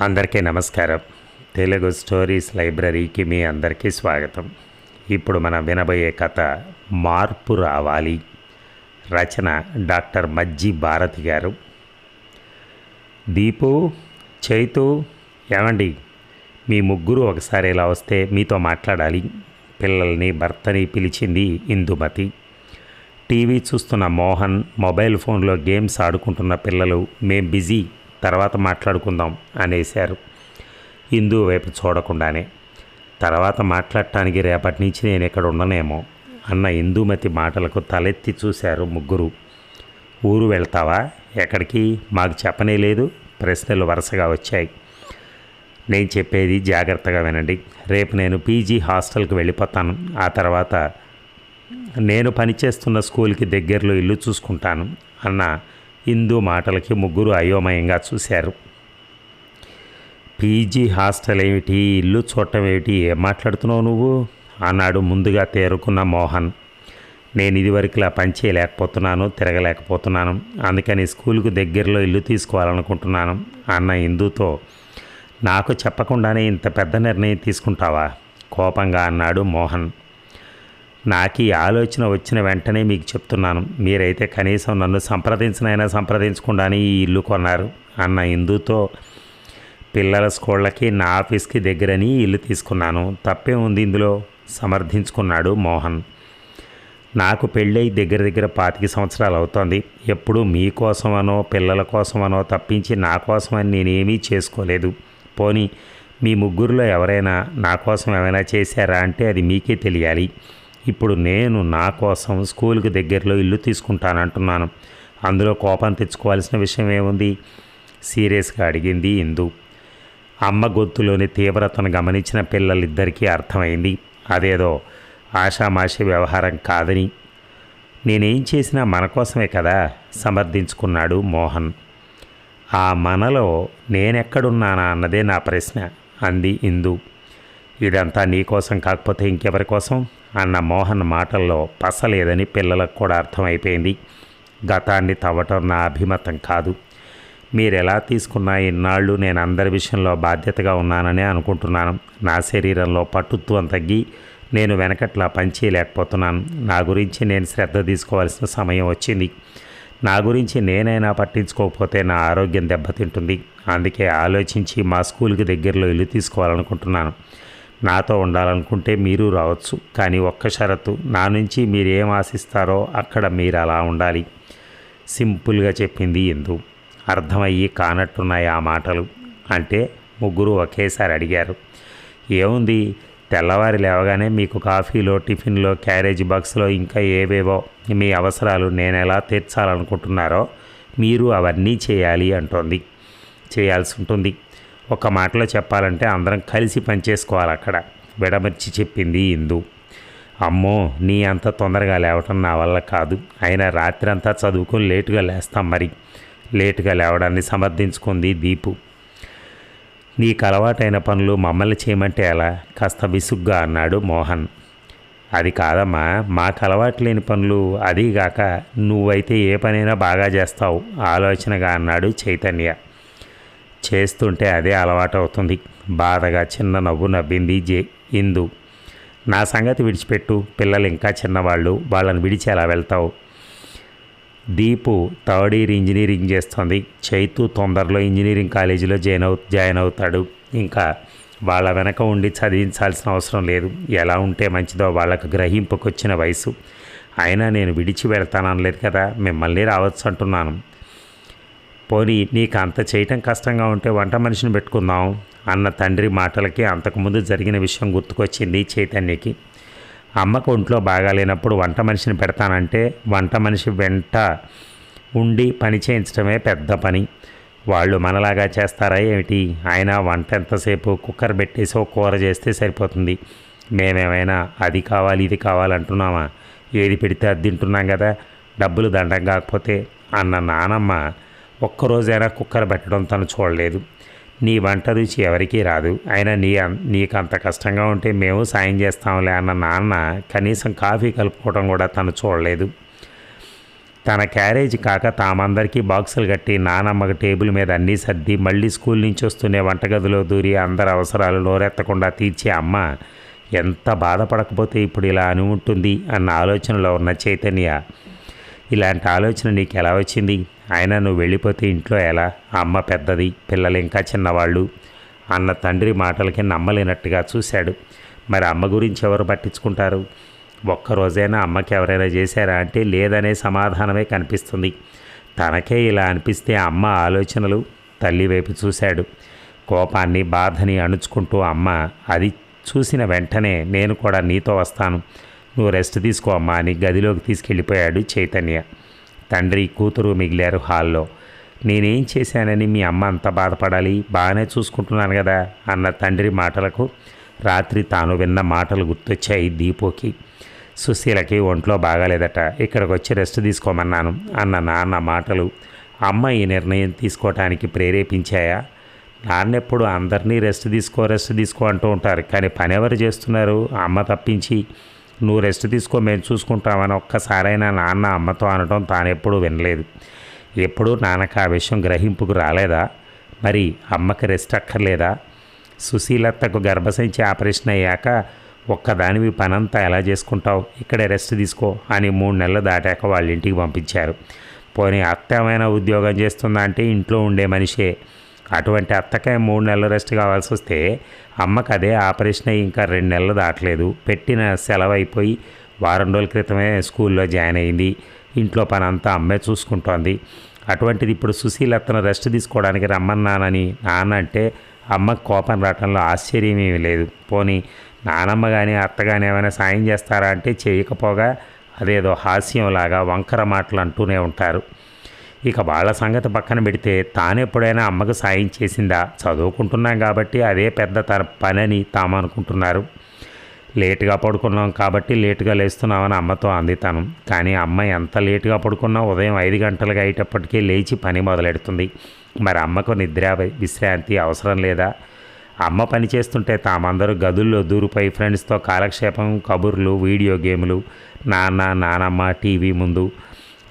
అందరికీ నమస్కారం. తెలుగు స్టోరీస్ లైబ్రరీకి మీ అందరికీ స్వాగతం. ఇప్పుడు మనం వినబోయే కథ మార్పు రావాలి. రచన డాక్టర్ మజ్జి భారతి గారు. దీపు చైతు ఏమండి? మీ ముగ్గురు ఒకసారి ఇలా వస్తే మీతో మాట్లాడాలి. పిల్లల్ని భర్తని పిలిచింది ఇందుమతి. టీవీ చూస్తున్న మోహన్ మొబైల్ ఫోన్లో గేమ్స్ ఆడుకుంటున్న పిల్లలు మేం బిజీ. తర్వాత మాట్లాడుకుందాం అనేశారు. హిందూ వైపు చూడకుండానే తర్వాత మాట్లాడటానికి రేపటి నుంచి నేను ఇక్కడ ఉండనేమో అన్న ఇందుమతి మాటలకు తలెత్తి చూశారు ముగ్గురు. ఊరు వెళ్తావా? ఎక్కడికి? మాకు చెప్పనే లేదు. ప్రశ్నలు వరుసగా వచ్చాయి. నేను చెప్పేది జాగ్రత్తగా వినండి. రేపు నేను పీజీ హాస్టల్కి వెళ్ళిపోతాను. ఆ తర్వాత నేను పనిచేస్తున్న స్కూల్కి దగ్గరలో ఇల్లు చూసుకుంటాను అన్న హిందూ మాటలకి ముగ్గురు అయోమయంగా చూశారు. పీజీ హాస్టల్ ఏమిటి? ఇల్లు చూడటం ఏమిటి? ఏం మాట్లాడుతున్నావు నువ్వు? అన్నాడు ముందుగా తేరుకున్న మోహన్. నేను ఇదివరకులా పని చేయలేకపోతున్నాను తిరగలేకపోతున్నాను. అందుకని స్కూల్కు దగ్గరలో ఇల్లు తీసుకోవాలనుకుంటున్నాను అన్న హిందూతో నాకు చెప్పకుండానే ఇంత పెద్ద నిర్ణయం తీసుకుంటావా? కోపంగా అన్నాడు మోహన్. నాకు ఈ ఆలోచన వచ్చిన వెంటనే మీకు చెప్తున్నాను. మీరైతే కనీసం నన్ను సంప్రదించినైనా సంప్రదించకుండానే ఈ ఇల్లు కొన్నారు. అన్న ఇందుతో పిల్లల స్కూళ్ళకి నా ఆఫీస్కి దగ్గరని ఇల్లు తీసుకున్నాను. తప్పే ఉంది ఇందులో సమర్థించుకున్నాడు మోహన్. నాకు పెళ్ళై దగ్గర దగ్గర పాతిక సంవత్సరాలు అవుతోంది. ఎప్పుడు మీకోసమనో పిల్లల కోసమనో తప్పించి నా కోసమని నేనేమీ చేసుకోలేదు. పోనీ మీ ముగ్గురులో ఎవరైనా నా కోసం ఏమైనా చేశారా అంటే అది మీకే తెలియాలి. ఇప్పుడు నేను నా కోసం స్కూల్కి దగ్గరలో ఇల్లు తీసుకుంటానంటున్నాను. అందులో కోపం తెచ్చుకోవాల్సిన విషయం ఏముంది? సీరియస్గా అడిగింది ఇందు. అమ్మ గొంతులోని తీవ్రతను గమనించిన పిల్లలిద్దరికీ అర్థమైంది. అదేదో ఆషామాషి వ్యవహారం కాదని. నేనేం చేసినా మన కోసమే కదా? సమర్థించుకున్నాడు మోహన్. ఆ మనలో నేనెక్కడున్నానా అన్నదే నా ప్రశ్న అంది ఇందు. ఇదంతా నీ కోసం కాకపోతే ఇంకెవరి కోసం? అన్న మోహన్ మాటల్లో పసలేదని పిల్లలకు కూడా అర్థమైపోయింది. గతాన్ని తవ్వటం నా అభిమతం కాదు. మీరు ఎలా తీసుకున్నా ఇన్నాళ్ళు నేను అందరి విషయంలో బాధ్యతగా ఉన్నాననే అనుకుంటున్నాను. నా శరీరంలో పట్టుత్వం తగ్గి నేను వెనకట్లా పనిచేయలేకపోతున్నాను. నా గురించి నేను శ్రద్ధ తీసుకోవాల్సిన సమయం వచ్చింది. నా గురించి నేనైనా పట్టించుకోకపోతే నా ఆరోగ్యం దెబ్బతింటుంది. అందుకే ఆలోచించి మా స్కూల్కి దగ్గరలో ఇల్లు తీసుకోవాలనుకుంటున్నాను. నాతో ఉండాలనుకుంటే మీరు రావచ్చు కానీ ఒక్క షరతు. నా నుంచి మీరు ఏం ఆశిస్తారో అక్కడ మీరు అలా ఉండాలి. సింపుల్గా చెప్పింది ఎందు అర్థమయ్యి కానట్టున్నాయి ఆ మాటలు అంటే ముగ్గురు ఒకేసారి అడిగారు. ఏముంది? తెల్లవారి లేవగానే మీకు కాఫీలో టిఫిన్లో క్యారేజ్ బాక్స్లో ఇంకా ఏవేవో మీ అవసరాలు నేను ఎలా తీర్చాలనుకుంటున్నారో మీరు అవన్నీ చేయాలి అంటోంది. చేయాల్సి ఉంటుంది. ఒక మాటలో చెప్పాలంటే అందరం కలిసి పనిచేసుకోవాలి అక్కడ. విడమర్చి చెప్పింది ఇందు. అమ్మో నీ అంత తొందరగా లేవటం నా వల్ల కాదు. అయినా రాత్రి అంతా చదువుకొని లేటుగా లేస్తాం మరి. లేటుగా లేవడాన్ని సమర్థించుకుంది దీపు. నీకు అలవాటైన పనులు మమ్మల్ని చేయమంటే ఎలా? కాస్త విసుగ్గా అన్నాడు మోహన్. అది కాదమ్మా మాకు అలవాటు లేని పనులు అదీగాక నువ్వైతే ఏ పనైనా బాగా చేస్తావు ఆలోచనగా అన్నాడు చైతన్య. చేస్తుంటే అదే అలవాటు అవుతుంది బాధగా చిన్న నవ్వు నవ్వింది జే. ఇందు. నా సంగతి విడిచిపెట్టు. పిల్లలు ఇంకా చిన్నవాళ్ళు. వాళ్ళని విడిచి ఎలా వెళ్తావు? దీపు థర్డ్ ఇయర్ ఇంజనీరింగ్ చేస్తుంది. చైతు తొందరలో ఇంజనీరింగ్ కాలేజీలో జాయిన్ అవు జాయిన్ అవుతాడు. ఇంకా వాళ్ళ వెనక ఉండి చదివించాల్సిన అవసరం లేదు. ఎలా ఉంటే మంచిదో వాళ్ళకు గ్రహింపుకొచ్చిన వయసు. అయినా నేను విడిచి వెళ్తాననలేదు కదా. మిమ్మల్ని రావచ్చు అంటున్నాను పోనీ నీకు అంత చేయటం కష్టంగా ఉంటే వంట మనిషిని పెట్టుకుందాం అన్న తండ్రి మాటలకి అంతకుముందు జరిగిన విషయం గుర్తుకొచ్చింది చైతన్యకి. అమ్మకు ఒంట్లో బాగాలేనప్పుడు వంట మనిషిని పెడతానంటే వంట మనిషి వెంట ఉండి పని చేయించడమే పెద్ద పని. వాళ్ళు మనలాగా చేస్తారా ఏమిటి? ఆయన వంట ఎంతసేపు కుక్కర్ పెట్టేసి ఒక కూర చేస్తే సరిపోతుంది. మేమేమైనా అది కావాలి ఇది కావాలంటున్నామా ఏది పెడితే అది తింటున్నాం కదా? డబ్బులు దండం కాకపోతే అన్న నానమ్మ ఒక్కరోజైనా కుక్కర్ పెట్టడం తను చూడలేదు. నీ వంట రుచి ఎవరికీ రాదు. అయినా నీ నీకు అంత కష్టంగా ఉంటే మేము సాయం చేస్తాంలే అన్న నాన్న కనీసం కాఫీ కలుపుకోవడం కూడా తను చూడలేదు. తన క్యారేజ్ కాక తామందరికీ బాక్సులు కట్టి నానమ్మకి టేబుల్ మీద అన్నీ సర్ది మళ్ళీ స్కూల్ నుంచి వస్తూనే వంటగదిలో దూరి అందరి అవసరాలు నోరెత్తకుండా తీర్చే అమ్మ ఎంత బాధపడకపోతే ఇప్పుడు ఇలా అని ఉంటుంది అన్న ఆలోచనలో ఉన్న చైతన్య ఇలాంటి ఆలోచన నీకు ఎలా వచ్చింది? అయినా నువ్వు వెళ్ళిపోతే ఇంట్లో ఎలా? అమ్మ పెద్దది పిల్లలు ఇంకా చిన్నవాళ్ళు. అన్న తండ్రి మాటలకి నమ్మలేనట్టుగా చూశాడు. మరి అమ్మ గురించి ఎవరు పట్టించుకుంటారు? ఒక్కరోజైనా అమ్మకి ఎవరైనా చేశారా అంటే లేదనే సమాధానమే కనిపిస్తుంది. తనకే ఇలా అనిపిస్తే అమ్మ ఆలోచనలు తల్లి వైపు చూశాడు. కోపాన్ని బాధని అణుచుకుంటూ అమ్మ అది చూసిన వెంటనే నేను కూడా నీతో వస్తాను. నువ్వు రెస్ట్ తీసుకో అమ్మా అని గదిలోకి తీసుకెళ్ళిపోయాడు చైతన్య. తండ్రి కూతురు మిగిలారు హాల్లో. నేనేం చేశానని మీ అమ్మ అంత బాధపడాలి? బాగానే చూసుకుంటున్నాను కదా అన్న తండ్రి మాటలకు రాత్రి తాను విన్న మాటలు గుర్తొచ్చాయి దీపోకి. సుశీలకి ఒంట్లో బాగాలేదట. ఇక్కడికి వచ్చి రెస్ట్ తీసుకోమన్నాను అన్న నాన్న మాటలు అమ్మ ఈ నిర్ణయం తీసుకోవటానికి ప్రేరేపించాయా? నాన్నెప్పుడు అందరినీ రెస్ట్ తీసుకో రెస్ట్ తీసుకో అంటూ ఉంటారు. కానీ పని ఎవరు చేస్తున్నారు? అమ్మ తప్పించి నువ్వు రెస్ట్ తీసుకో మేము చూసుకుంటామని ఒక్కసారైనా నాన్న అమ్మతో అనటం తానెప్పుడూ వినలేదు. ఎప్పుడూ నాన్నకు ఆ విషయం గ్రహింపుకు రాలేదా? మరి అమ్మకి రెస్ట్ అక్కర్లేదా? సుశీలత్తకు గర్భసంచి ఆపరేషన్ అయ్యాక ఒక్కదానివి పనంతా ఎలా చేసుకుంటావు? ఇక్కడే రెస్ట్ తీసుకో అని మూడు నెలలు దాటాక వాళ్ళ ఇంటికి పంపించారు. పోనీ అత్తమైన ఉద్యోగం చేస్తుందా అంటే ఇంట్లో ఉండే మనిషే. అటువంటి అత్తకే మూడు నెలలు రెస్ట్ కావాల్సి వస్తే అమ్మకి అదే ఆపరేషన్ అయ్యి ఇంకా రెండు నెలలు దాటలేదు. పెట్టిన సెలవు అయిపోయి వారం రోజుల క్రితమే స్కూల్లో జాయిన్ అయింది. ఇంట్లో పని అంతా అమ్మే చూసుకుంటోంది. అటువంటిది ఇప్పుడు సుశీలత్తను రెస్ట్ తీసుకోవడానికి రమ్మన్నానని నాన్న అంటే అమ్మకు కోపం రావటంలో ఆశ్చర్యం ఏమీ లేదు. పోనీ నానమ్మ కానీ అత్త కానీ ఏమైనా సాయం చేస్తారా అంటే చేయకపోగా అదేదో హాస్యంలాగా వంకర మాటలు అంటూనే ఉంటారు. ఇక వాళ్ళ సంగతి పక్కన పెడితే తాను ఎప్పుడైనా అమ్మకు సాయం చేసిందా? చదువుకుంటున్నాం కాబట్టి అదే పెద్ద తన పనని తాము అనుకుంటున్నారు. లేటుగా పడుకున్నాం కాబట్టి లేటుగా లేస్తున్నామని అమ్మతో అందితాను కానీ అమ్మ ఎంత లేటుగా పడుకున్నా ఉదయం ఐదు గంటలుగా అయ్యేటప్పటికీ లేచి పని మొదలెడుతుంది. మరి అమ్మకు నిద్ర విశ్రాంతి అవసరం లేదా? అమ్మ పని చేస్తుంటే తామందరూ గదుల్లో దూరుపై ఫ్రెండ్స్తో కాలక్షేపం కబుర్లు వీడియో గేములు నాన్న నానమ్మ టీవీ ముందు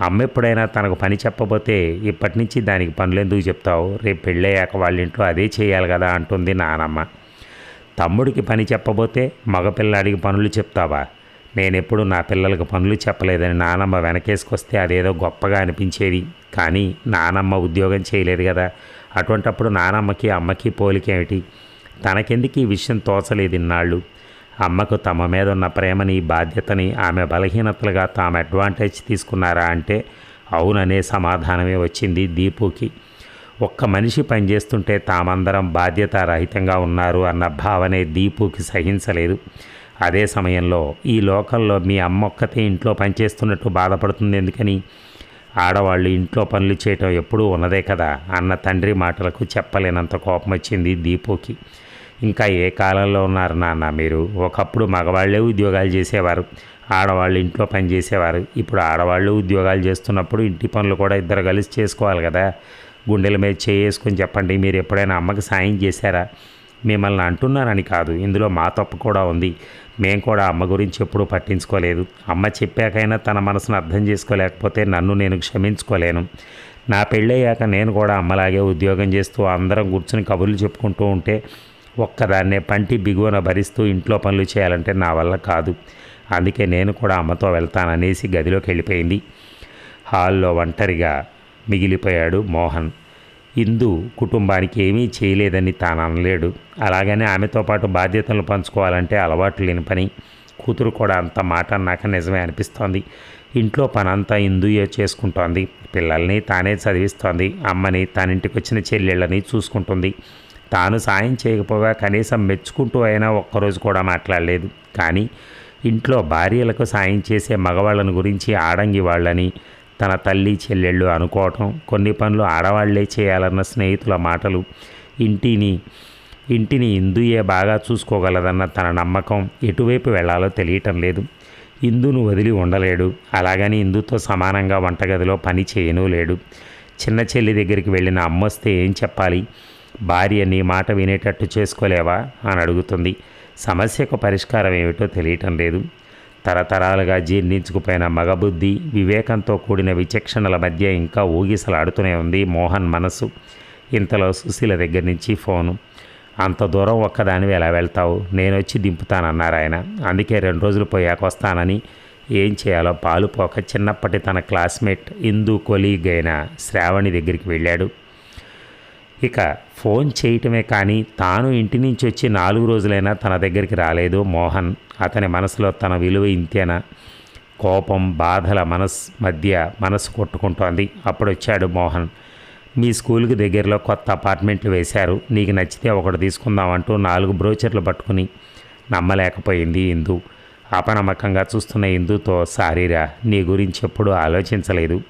అమ్మ ఎప్పుడైనా తనకు పని చెప్పబోతే ఇప్పటి నుంచి దానికి పనులు ఎందుకు చెప్తావు? రేపు పెళ్ళయ్యాక వాళ్ళ ఇంట్లో అదే చేయాలి కదా అంటుంది నానమ్మ. తమ్ముడికి పని చెప్పబోతే మగపిల్లాడికి పనులు చెప్తావా? నేనెప్పుడు నా పిల్లలకు పనులు చెప్పలేదని నానమ్మ వెనకేసుకొస్తే అదేదో గొప్పగా అనిపించేది. కానీ నానమ్మ ఉద్యోగం చేయలేదు కదా. అటువంటప్పుడు నానమ్మకి అమ్మకి పోలికేమిటి? తనకెందుకు ఈ విషయం తోచలేదు ఇన్నాళ్ళు? అమ్మకు తమ మీద ఉన్న ప్రేమని బాధ్యతని ఆమె బలహీనతలుగా తాము అడ్వాంటేజ్ తీసుకున్నారా అంటే అవుననే సమాధానమే వచ్చింది దీపుకి. ఒక్క మనిషి పనిచేస్తుంటే తామందరం బాధ్యత రహితంగా ఉన్నారు అన్న భావనే దీపుకి సహించలేదు. అదే సమయంలో ఈ లోకల్లో మీ అమ్మ ఒక్కతే ఇంట్లో పనిచేస్తున్నట్టు బాధపడుతుంది ఎందుకని? ఆడవాళ్ళు ఇంట్లో పనులు చేయటం ఎప్పుడూ ఉన్నదే కదా అన్న తండ్రి మాటలకు చెప్పలేనంత కోపం వచ్చింది దీపుకి. ఇంకా ఏ కాలంలో ఉన్నారు నాన్న మీరు? ఒకప్పుడు మగవాళ్ళే ఉద్యోగాలు చేసేవారు. ఆడవాళ్ళు ఇంట్లో పని చేసేవారు. ఇప్పుడు ఆడవాళ్ళు ఉద్యోగాలు చేస్తున్నప్పుడు ఇంటి పనులు కూడా ఇద్దరు కలిసి చేసుకోవాలి కదా. గుండెల మీద చేసుకొని చెప్పండి మీరు ఎప్పుడైనా అమ్మకి సాయం చేశారా? మిమ్మల్ని అంటున్నానని కాదు ఇందులో మా తప్పు కూడా ఉంది. మేము కూడా అమ్మ గురించి ఎప్పుడూ పట్టించుకోలేదు. అమ్మ చెప్పాకైనా తన మనసును అర్థం చేసుకోలేకపోతే నన్ను నేను క్షమించుకోలేను. నా పెళ్ళయ్యాక నేను కూడా అమ్మలాగే ఉద్యోగం చేస్తూ అందరం కూర్చుని కబుర్లు చెప్పుకుంటూ ఉంటే ఒక్కదాన్నే పంటి బిగువన భరిస్తూ ఇంట్లో పనులు చేయాలంటే నా వల్ల కాదు. అందుకే నేను కూడా అమ్మతో వెళ్తాననేసి గదిలోకి వెళ్ళిపోయింది. హాల్లో ఒంటరిగా మిగిలిపోయాడు మోహన్. ఇందు కుటుంబానికి ఏమీ చేయలేదని తాను అనలేడు. అలాగనే ఆమెతో పాటు బాధ్యతలు పంచుకోవాలంటే అలవాటు లేని పని. కూతురు కూడా అంత మాట అన్నాక నిజమే అనిపిస్తోంది. ఇంట్లో పనంతా ఇందుయే చేసుకుంటోంది. పిల్లల్ని తానే చదివిస్తోంది. అమ్మని తనింటికి వచ్చిన చెల్లెళ్ళని చూసుకుంటుంది. తాను సాయం చేయకపోగా కనీసం మెచ్చుకుంటూ అయినా ఒక్కరోజు కూడా మాట్లాడలేదు. కానీ ఇంట్లో భార్యలకు సాయం చేసే మగవాళ్ళని గురించి ఆడంగి వాళ్ళని తన తల్లి చెల్లెళ్ళు అనుకోవటం కొన్ని పనులు ఆడవాళ్ళే చేయాలన్న స్నేహితుల మాటలు ఇంటిని ఇంటిని ఇందుయే బాగా చూసుకోగలదన్న తన నమ్మకం ఎటువైపు వెళ్ళాలో తెలియటం లేదు. ఇందును వదిలి ఉండలేడు. అలాగని ఇందుతో సమానంగా వంటగదిలో పని చేయను లేడు. చిన్న చెల్లి దగ్గరికి వెళ్ళిన అమ్మొస్తే ఏం చెప్పాలి? భార్య నీ మాట వినేటట్టు చేసుకోలేవా? అని అడుగుతుంది. సమస్యకు పరిష్కారం ఏమిటో తెలియటం లేదు. తరతరాలుగా జీర్ణించుకుపోయిన మగబుద్ధి వివేకంతో కూడిన విచక్షణల మధ్య ఇంకా ఊగిసలాడుతూనే ఉంది మోహన్ మనసు ఇంతలో సుశీల దగ్గర నుంచి ఫోను. అంత దూరం ఒక్కదానివి ఎలా వెళ్తావు? నేను వచ్చి దింపుతానన్నారు ఆయన. అందుకే రెండు రోజులు పోయాక వస్తానని ఏం చేయాలో పాలు పోక చిన్నప్పటి తన క్లాస్మేట్ ఇందు కొలీగ్ అయిన శ్రావణి దగ్గరికి వెళ్ళాడు. ఇక ఫోన్ చేయటమే కానీ తాను ఇంటి నుంచి వచ్చి నాలుగు రోజులైనా తన దగ్గరికి రాలేదు మోహన్. అతని మనసులో తన విలువ ఇంతేనా? కోపం బాధల మనస్ మధ్య మనసు కొట్టుకుంటోంది. అప్పుడు వచ్చాడు మోహన్. మీ స్కూల్కి దగ్గరలో కొత్త అపార్ట్మెంట్లు వేశారు. నీకు నచ్చితే ఒకటి తీసుకుందామంటూ నాలుగు బ్రోచర్లు పట్టుకుని నమ్మలేకపోయింది ఇందు. అపనమ్మకంగా చూస్తున్న ఇందుతో సారీరా నీ గురించి ఎప్పుడూ ఆలోచించలేదు.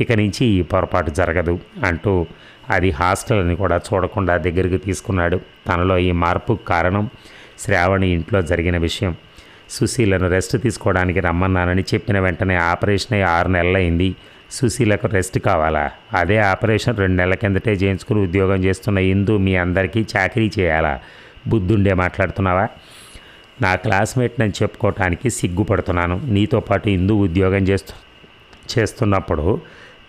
ఇక నుంచి ఈ పొరపాటు జరగదు అంటూ అది హాస్టల్ అని కూడా చూడకుండా దగ్గరికి తీసుకున్నాడు. తనలో ఈ మార్పు కారణం శ్రావణి ఇంట్లో జరిగిన విషయం. సుశీలను రెస్ట్ తీసుకోవడానికి రమ్మన్నానని చెప్పిన వెంటనే ఆపరేషన్ అయ్యి ఆరు నెలలైంది. సుశీలకు రెస్ట్ కావాలా? అదే ఆపరేషన్ రెండు నెలల కిందటే చేయించుకుని ఉద్యోగం చేస్తున్న ఇందు మీ అందరికీ చాకరీ చేయాలా? బుద్ధుండే మాట్లాడుతున్నావా? నా క్లాస్మేట్ నేను చెప్పుకోవటానికి సిగ్గుపడుతున్నాను. నీతో పాటు ఇందు ఉద్యోగం చేస్తు చేస్తున్నప్పుడు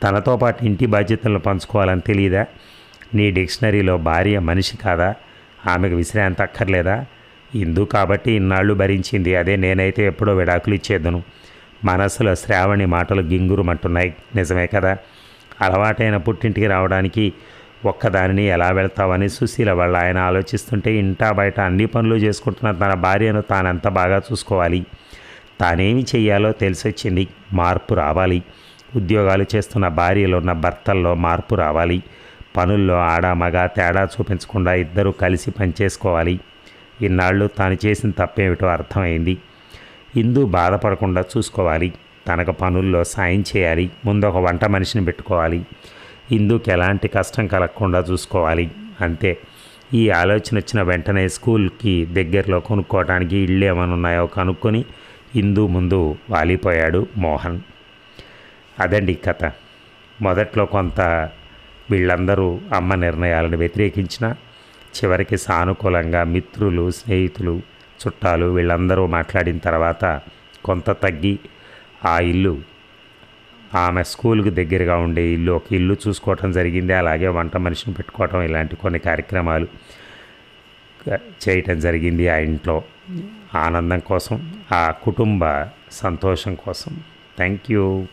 తనతో పాటు ఇంటి బాధ్యతలను పంచుకోవాలని తెలియదా నీ డిక్షనరీలో భార్య మనిషి కాదా? ఆమెకు విశ్రాంతి అక్కర్లేదా? ఇందు కాబట్టి ఇన్నాళ్ళు భరించింది. అదే నేనైతే ఎప్పుడో విడాకులు ఇచ్చేద్దును. మనసులో శ్రావణి మాటలు గింగురుమంటున్నాయి. నిజమే కదా? అలవాటైన పుట్టింటికి రావడానికి ఒక్కదానిని ఎలా వెళ్తావని సుశీల వాళ్ళ ఆయన ఆలోచిస్తుంటే ఇంటా బయట అన్ని పనులు చేసుకుంటున్న తన భార్యను తానెంత బాగా చూసుకోవాలి. తానేమి చెయ్యాలో తెలిసొచ్చింది మార్పు రావాలి. ఉద్యోగాలు చేస్తున్న భార్యలో ఉన్న భర్తల్లో మార్పు రావాలి. పనుల్లో ఆడ మగ తేడా చూపించకుండా ఇద్దరూ కలిసి పనిచేసుకోవాలి. ఇన్నాళ్ళు తాను చేసిన తప్పేమిటో అర్థమైంది. ఇందు బాధపడకుండా చూసుకోవాలి. తనకు పనుల్లో సాయం చేయాలి. ముందు ఒక వంట మనిషిని పెట్టుకోవాలి. ఇందుకు ఎలాంటి కష్టం కలగకుండా చూసుకోవాలి. అంతే. ఈ ఆలోచన వచ్చిన వెంటనే స్కూల్కి దగ్గరలో కొనుక్కోవడానికి ఇళ్ళు ఏమైనా ఉన్నాయో కనుక్కొని హిందూ ముందు వాలిపోయాడు మోహన్. అదండి కథ. మొదట్లో కొంత వీళ్ళందరూ అమ్మ నిర్ణయాలను వ్యతిరేకించిన చివరికి సానుకూలంగా మిత్రులు స్నేహితులు చుట్టాలు వీళ్ళందరూ మాట్లాడిన తర్వాత కొంత తగ్గి ఆ ఇల్లు ఆమె స్కూల్కి దగ్గరగా ఉండే ఇల్లు ఒక ఇల్లు చూసుకోవటం జరిగింది అలాగే వంట మనిషిని పెట్టుకోవటం ఇలాంటి కొన్ని కార్యక్రమాలు చేయటం జరిగింది ఆ ఇంట్లో. ఆనందం కోసం ఆ కుటుంబ సంతోషం కోసం. Thank you.